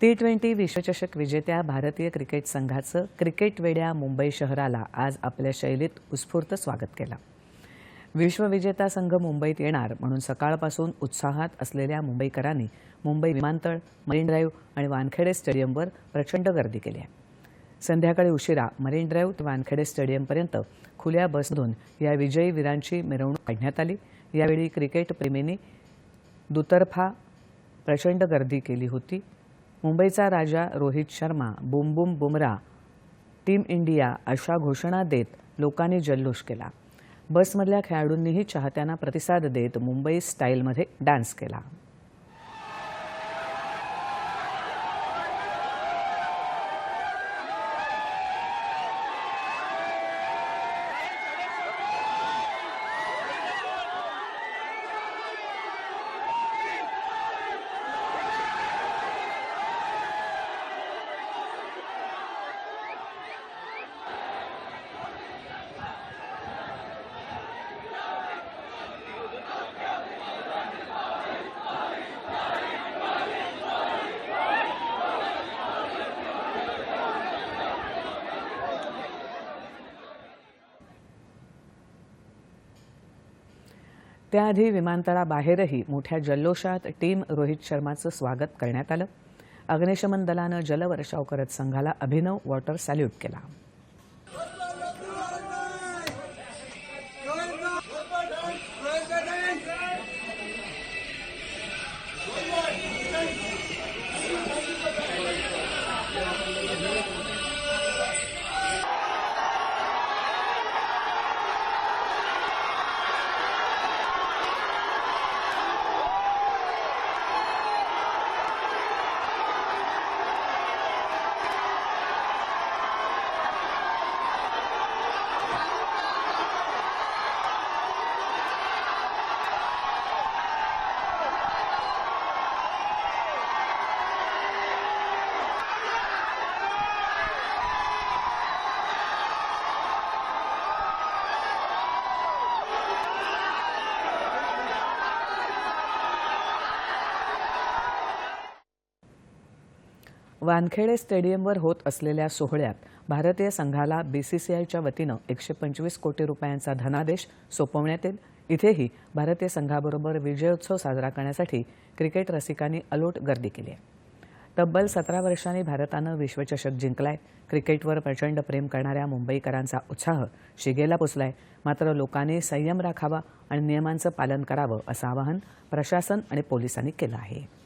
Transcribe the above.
T twenty विश्वचषक विजेत्या भारतीय क्रिकेट संघाचं क्रिकेट वेड्या मुंबई शहराला आज आपल्या शैलीत उत्स्फूर्त स्वागत केलं. विश्वविजेता संघ मुंबईत येणार म्हणून सकाळपासून उत्साहात असलेल्या मुंबईकरांनी मुंबई विमानतळ मरीन ड्राईव्ह आणि वानखेडे स्टेडियमवर प्रचंड गर्दी केली आहे. संध्याकाळी उशिरा मरीन ड्राईव्ह ते वानखेडे स्टेडियमपर्यंत खुल्या बसमधून या विजयी वीरांची मिरवणूक काढण्यात आली. यावेळी क्रिकेटप्रेमींनी दुतर्फा प्रचंड गर्दी केली होती. मुंबईचा राजा रोहित शर्मा बुम बुम बुमरा टीम इंडिया अशा घोषणा देत लोकांनी जल्लोष केला. बसमधल्या खेळाडूंनीही चाहत्यांना प्रतिसाद देत मुंबई स्टाईलमध्ये डान्स केला. त्याआधी विमानतळाबाहेरही मोठ्या जल्लोषात टीम रोहित शर्माचं स्वागत करण्यात आलं. अग्निशमन दलानं जलवर्षाव करत संघाला अभिनव वॉटर सॅल्यूट केला. वानखेडे स्टेडियमवर होत असलेल्या सोहळ्यात भारतीय संघाला बीसीसीआयच्या वतीनं एकशे पंचवीस कोटी रुपयांचा धनादेश सोपवण्यात येईल. इथेही भारतीय संघाबरोबर विजयोत्सव साजरा करण्यासाठी क्रिकेट रसिकांनी अलोट गर्दी केली आहे. तब्बल सतरा वर्षांनी भारतानं विश्वचषक जिंकलाय. क्रिकेटवर प्रचंड प्रेम करणाऱ्या मुंबईकरांचा उत्साह शिगेला पोचलाय मात्र लोकांनी संयम राखावा आणि नियमांचं पालन करावं असं आवाहन प्रशासन आणि पोलिसांनी केलं आहे.